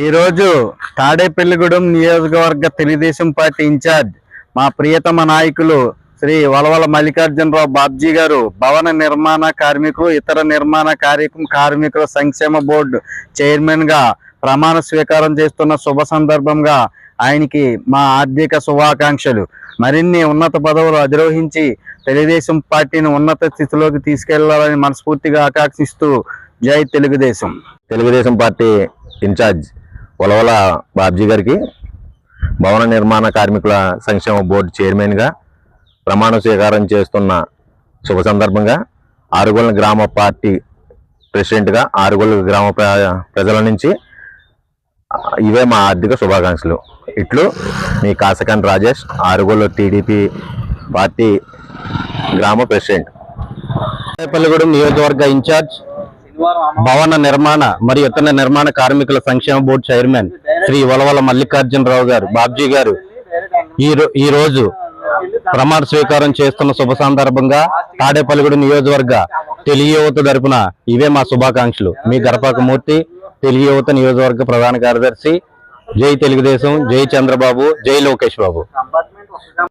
ఈరోజు తాడేపల్లిగూడెం నియోజకవర్గ Telugu Desam party incharge మా ప్రియతమ నాయకులు శ్రీ వలవల మల్లికార్జునరావు బాబ్జీ గారు భవన నిర్మాణ కార్మికులు ఇతర నిర్మాణ కార్యక్రమ కార్మికుల సంక్షేమ బోర్డు చైర్మన్గా ప్రమాణ స్వీకారం చేస్తున్న శుభ సందర్భంగా ఆయనకి మా ఆర్థిక శుభాకాంక్షలు. మరిన్ని ఉన్నత పదవులు అధిరోహించి తెలుగుదేశం పార్టీని ఉన్నత స్థితిలోకి తీసుకెళ్ళాలని మనస్ఫూర్తిగా ఆకాంక్షిస్తూ జై తెలుగుదేశం. తెలుగుదేశం పార్టీ ఇన్ఛార్జ్ ఉలవల బాబ్జీ గారికి భవన నిర్మాణ కార్మికుల సంక్షేమ బోర్డు చైర్మన్గా ప్రమాణ స్వీకారం చేస్తున్న శుభ సందర్భంగా ఆరుగొల్ల గ్రామ పార్టీ ప్రెసిడెంట్గా ఆరుగొల్ల గ్రామ ప్రజల నుంచి ఇవే మా ఆర్థిక శుభాకాంక్షలు. ఇట్లు మీ కాసకాన్ రాజేష్ ఆరుగొల్ల టీడీపీ పార్టీ గ్రామ ప్రెసిడెంట్. తాడేపల్లిగూడెం నియోజకవర్గ ఇన్ఛార్జ్ భవన నిర్మాణ మరియు ఇతర నిర్మాణ కార్మికుల సంక్షేమ బోర్డు చైర్మన్ శ్రీ వలవల మల్లికార్జునరావు గారు బాబ్జీ గారు. ఈ రోజు ప్రమాణ స్వీకారం చేస్తున్న శుభ సందర్భంగా తాడేపల్లిగూడెం నియోజకవర్గ తెలుగు యువత తరపున ఇవే మా శుభాకాంక్షలు. మీ మూర్తి తెలుగు యువత నియోజకవర్గ ప్రధాన కార్యదర్శి జై తెలుగుదేశం జై చంద్రబాబు జై లోకేష్ బాబు.